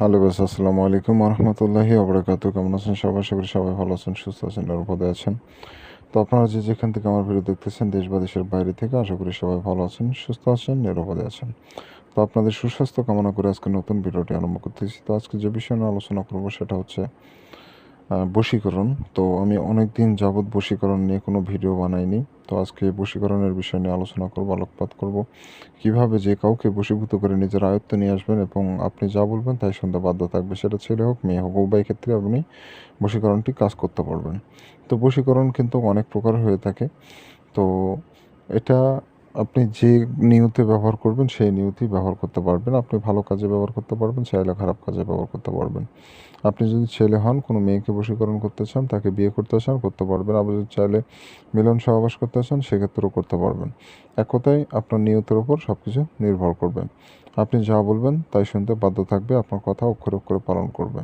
Hello base আসসালামু আলাইকুম রহমতুল্লাহি আবরাকাতু কেমন আছেন সবাই? করি সবাই ভালো আছেন, সুস্থ আছেন, নিরাপদে আছেন। তো আপনারা যে যেখান থেকে আমার ভিডিও দেখতেছেন, দেশ বা দেশের বাইরে থেকে, আশা করি সবাই ভালো আছেন, সুস্থ আছেন, নিরাপদে আছেন। তো আপনাদের সুস্বাস্থ্য কামনা করে আজকে নতুন ভিডিওটি আরম্ভ করতেছি। তো আজকে যে বিষয় নিয়ে আলোচনা করব সেটা হচ্ছে বশীকরণ। তো আমি অনেক দিন যাবৎ বশীকরণ নিয়ে কোনো ভিডিও বানাইনি। তো আজকে বশীকরণের বিষয় নিয়ে আলোচনা করব, আলোকপাত করব। কীভাবে যে কাউকে বশীভূত করে নিজের আয়ত্তে নিয়ে আসবেন এবং আপনি যা বলবেন তাই শুনতে বাধ্য থাকবে। সেটা ছেলে হোক, মেয়ে হোক, উভয় ক্ষেত্রে আপনি বশীকরণটি কাজ করতে পারবেন। তো বশীকরণ কিন্তু অনেক প্রকার হয়ে থাকে। তো এটা আপনি যে নিয়তে ব্যবহার করবেন, সেই নিয়তেই ব্যবহার করতে পারবেন। আপনি ভালো কাজে ব্যবহার করতে পারবেন, চাইলে খারাপ কাজে ব্যবহার করতে পারবেন। আপনি যদি ছেলে হন, কোনো মেয়েকে বশীকরণ করতে চান, তাকে বিয়ে করতে চান, করতে পারবেন। আবার যদি চাইলে মিলন সহবাস করতে চান, সেক্ষেত্রেও করতে পারবেন। এক কথায় আপনার নিয়তের ওপর সব কিছু নির্ভর করবে। আপনি যা বলবেন, তাই শুনতে বাধ্য থাকবে, আপনার কথা অক্ষরে অক্ষরে পালন করবে।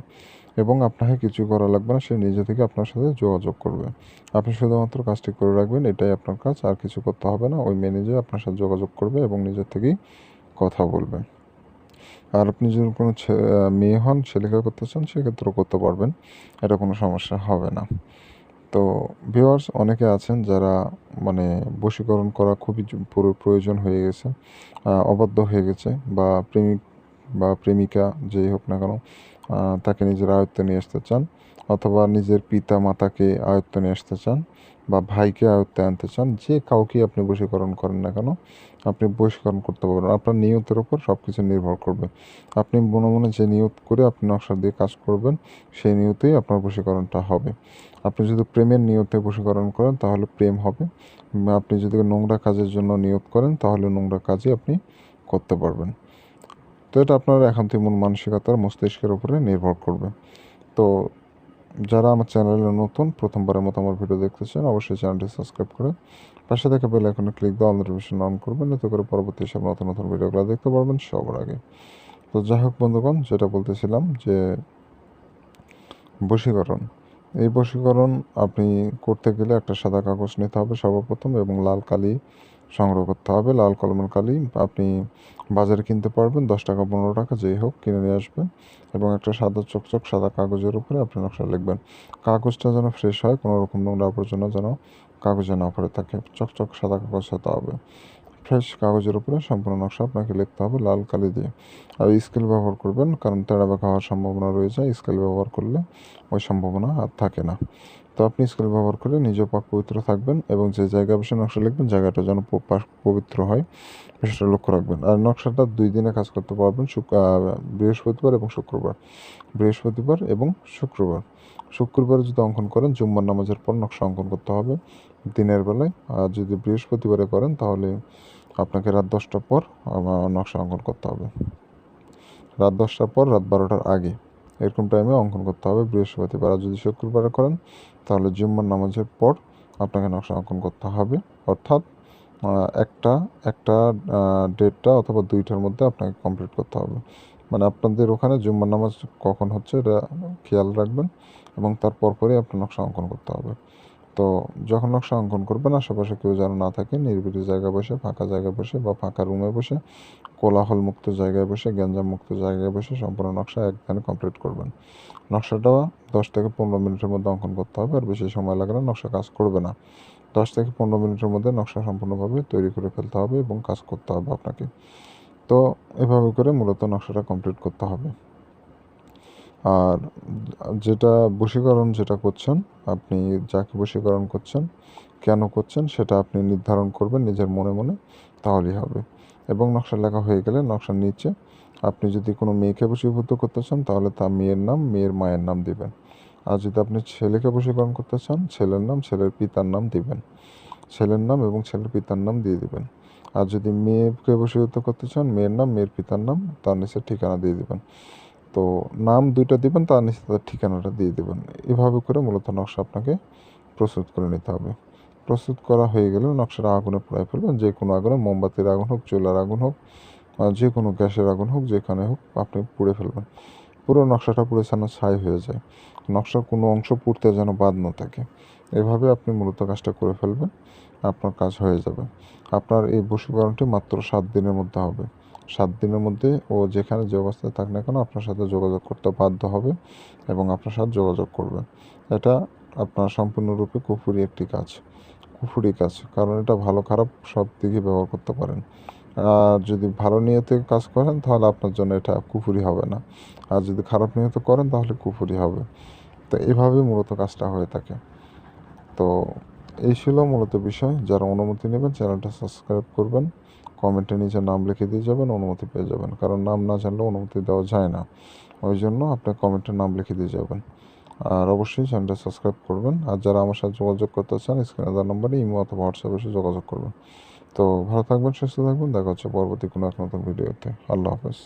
এবং আপনাকে কিছু করা লাগবে না, সে নিজে থেকে আপনার সাথে যোগাযোগ করবে। আপনি শুধুমাত্র কাজটি করে রাখবেন, এটাই আপনার কাজ, আর কিছু করতে হবে না। ওই মেয়ে নিজে আপনার সাথে যোগাযোগ করবে এবং নিজের থেকেই কথা বলবে। আর আপনি যদি কোনো মেয়ে হন ছেলেকে করতে চান, সেক্ষেত্রেও করতে পারবেন। এটা কোনো সমস্যা হবে না। তো ভিউয়ার্স অনেকে আছেন যারা মানে বশীকরণ করা খুবই পুরো প্রয়োজন হয়ে গেছে অবাধ্য হয়ে গেছে, বা প্রেমিক, বা প্রেমিকা যেই হোক না কেন তাকে নিজের আয়ত্তে নিয়ে আসতে চান অথবা নিজের পিতা মাতাকে আয়ত্তে নিয়ে আসতে চান বা ভাইকে আয়ত্তে আনতে চান, যে কাউকে আপনি বশীকরণ করেন না কেন, আপনি বশীকরণ করতে পারবেন। আপনার নিয়তের উপর সব কিছু নির্ভর করবে। আপনি মনে মনে যে নিয়ত করে আপনি নকশা দিয়ে কাজ করবেন, সেই নিয়তেই আপনার বশীকরণটা হবে। আপনি যদি প্রেমের নিয়তে বশীকরণ করেন, তাহলে প্রেম হবে। আপনি যদি নোংরা কাজের জন্য নিয়ত করেন, তাহলে নোংরা কাজই আপনি করতে পারবেন। তো এটা আপনার একান্তই মন মানসিকতার মস্তিষ্কের উপরে নির্ভর করবে। তো যারা আমার চ্যানেলে নতুন, প্রথমবারের মতো আমার ভিডিও দেখতেছেন, অবশ্যই চ্যানেলটি সাবস্ক্রাইব করে পাশে থাকা বেল আইকনে ক্লিক দিয়ে অল নোটিফিকেশন অন করবেন, এতে করে পরবর্তী সব নতুন নতুন ভিডিওগুলো দেখতে পারবেন সবার আগে। তো যাই হোক বন্ধুগণ, যেটা বলতেছিলাম যে বশীকরণ। এই বশীকরণ আপনি করতে গেলে একটা সাদা কাগজ নিতে হবে সর্বপ্রথম এবং লাল কালি সংগ্রহ করতে হবে, লাল কলমের কালি। আপনি বাজারে কিনতে পারবেন, দশ টাকা, পনেরো টাকা, যেই হোক কিনে নিয়ে আসবেন। এবং একটা সাদা চকচক, সাদা কাগজের উপরে আপনি নকশা লিখবেন। কাগজটা যেন ফ্রেশ হয়, কোনো রকম নোংরা আবর্জনা যেন কাগজে না পড়ে থাকে, চকচক, সাদা কাগজ হতে হবে। ফ্রেশ কাগজের উপরে সম্পূর্ণ নকশা আপনাকে লিখতে হবে, লাল কালি দিয়ে। আর স্কেল ব্যবহার করবেন, কারণ তেড়া বেঁকা হওয়ার সম্ভাবনা রয়েছে স্কেল ব্যবহার করলে ওই সম্ভাবনা আর থাকে না। তো আপনি স্কেল ব্যবহার করে নিজেও পাক পবিত্র থাকবেন এবং যে জায়গা বসে নকশা লিখবেন, জায়গাটা যেন পবিত্র হয়। সেটা লক্ষ্য রাখবেন। আর নকশাটা দুই দিনে কাজ করতে পারবেন বৃহস্পতিবার এবং শুক্রবার। বৃহস্পতিবার এবং শুক্রবার। শুক্রবার যদি অঙ্কন করেন, জুম্মার নামাজের পর নকশা অঙ্কন করতে হবে। দিনের বেলায়, আর যদি বৃহস্পতিবারে করেন, তাহলে আপনাকে রাত দশটার পর নকশা অঙ্কন করতে হবে। রাত দশটার পর, রাত বারোটার আগে। এরকম টাইমে অঙ্কন করতে হবে। বৃহস্পতিবার আর যদি শুক্রবার করেন, তাহলে জুম্মার নামাজের পর আপনাকে নকশা অঙ্কন করতে হবে। অর্থাৎ একটা একটা ডেটটা অথবা দুইটার মধ্যে আপনাকে কমপ্লিট করতে হবে। মানে আপনাদের ওখানে জুম্মার নামাজ কখন হচ্ছে এটা খেয়াল রাখবেন এবং তারপর পরপরই আপনার নকশা অঙ্কন করতে হবে। তো যখন নকশা অঙ্কন করবেন, আশেপাশে কেউ যেন না থাকে, নিরিবিলি জায়গায় বসে, ফাঁকা জায়গায় বসে বা ফাঁকা রুমে বসে কোলাহল মুক্ত জায়গায় বসে গ্যাঞ্জাম মুক্ত জায়গায় বসে সম্পূর্ণ নকশা একখানে কমপ্লিট করবেন। নকশাটা দশ থেকে পনেরো মিনিটের মধ্যে অঙ্কন করতে হবে, আর বেশি সময় লাগে না, নকশা কাজ করবে না। দশ থেকে পনেরো মিনিটের মধ্যে নকশা সম্পূর্ণভাবে তৈরি করে ফেলতে হবে এবং কাজ করতে হবে আপনাকে। তো এভাবে করে মূলত নকশাটা কমপ্লিট করতে হবে। আর যেটা বশীকরণ যেটা করছেন, আপনি যাকে বশীকরণ করছেন, কেন করছেন, সেটা আপনি নির্ধারণ করবেন নিজের মনে মনে, তাহলেই হবে। এবং নকশা লেখা হয়ে গেলে নকশার নিচে আপনি যদি কোনো মেয়েকে বশীভূত করতে চান, তাহলে তার মেয়ের নাম, মেয়ের মায়ের নাম দিবেন। আর যদি আপনি ছেলেকে বশীকরণ করতে চান, ছেলের নাম, ছেলের পিতার নাম দিবেন। ছেলের নাম এবং ছেলের পিতার নাম দিয়ে দিবেন। আর যদি মেয়েকে বশীভূত করতে চান, মেয়ের নাম, মেয়ের পিতার নাম, তার নিচে ঠিকানা দিয়ে দিবেন। তো নাম দুইটা দিবেন, তার নিচে তার ঠিকানাটা দিয়ে দেবেন। এভাবে করে মূলত নকশা আপনাকে প্রস্তুত করে নিতে হবে। প্রস্তুত করা হয়ে গেলে নকশাটা আগুনে পোড়ায় ফেলবেন। যে কোনো আগুনে, মোমবাতির আগুন হোক, চুলার আগুন হোক যে কোনো গ্যাসের আগুন হোক, যেখানে হোক আপনি পুড়ে ফেলবেন। পুরো নকশাটা পুড়ে যেন ছাই হয়ে যায়। নকশার কোনো অংশ পুড়তে যেন বাদ না থাকে। এভাবে আপনি মূলত কাজটা করে ফেলবেন, আপনার কাজ হয়ে যাবে। আপনার এই বশীকরণটি মাত্র সাত দিনের মধ্যে হবে। সাত দিনের মধ্যে ও যেখানে যে অবস্থায় থাক না কেন আপনার সাথে যোগাযোগ করতে বাধ্য হবে এবং আপনার সাথে যোগাযোগ করবে। এটা আপনার সম্পূর্ণরূপে কুফুরি একটি কাজ। কুফুরি কাজ, কারণ এটা ভালো খারাপ সব দিকে ব্যবহার করতে পারেন। আর যদি ভালো নিয়তে কাজ করেন তাহলে আপনার জন্য এটা কুফুরি হবে না। আর যদি খারাপ নিয়তে করেন তাহলে কুফুরি হবে। তো এভাবে মূলত কাজটা হয়ে থাকে। তো এই ছিল মূলত বিষয়। যারা অনুমতি নেবেন চ্যানেলটা সাবস্ক্রাইব করবেন। কমেন্টে নিচে নাম লিখে দিয়ে যাবেন, অনুমতি পেয়ে যাবেন। কারণ নাম না জানলে অনুমতি দেওয়া যায় না। ওই জন্য আপনি কমেন্টে নাম লিখে দিয়ে যাবেন। আর অবশ্যই চ্যানেলটা সাবস্ক্রাইব করবেন। আর যারা আমার সাথে যোগাযোগ করতে চান, স্ক্রিনে দেওয়ার নম্বরে ইমো অথবা হোয়াটসঅ্যাপে এসে যোগাযোগ করবেন। তো ভালো থাকবেন, সুস্থ থাকবেন। দেখা হচ্ছে পরবর্তী কোনো এক নতুন ভিডিওতে। আল্লাহ হাফেজ।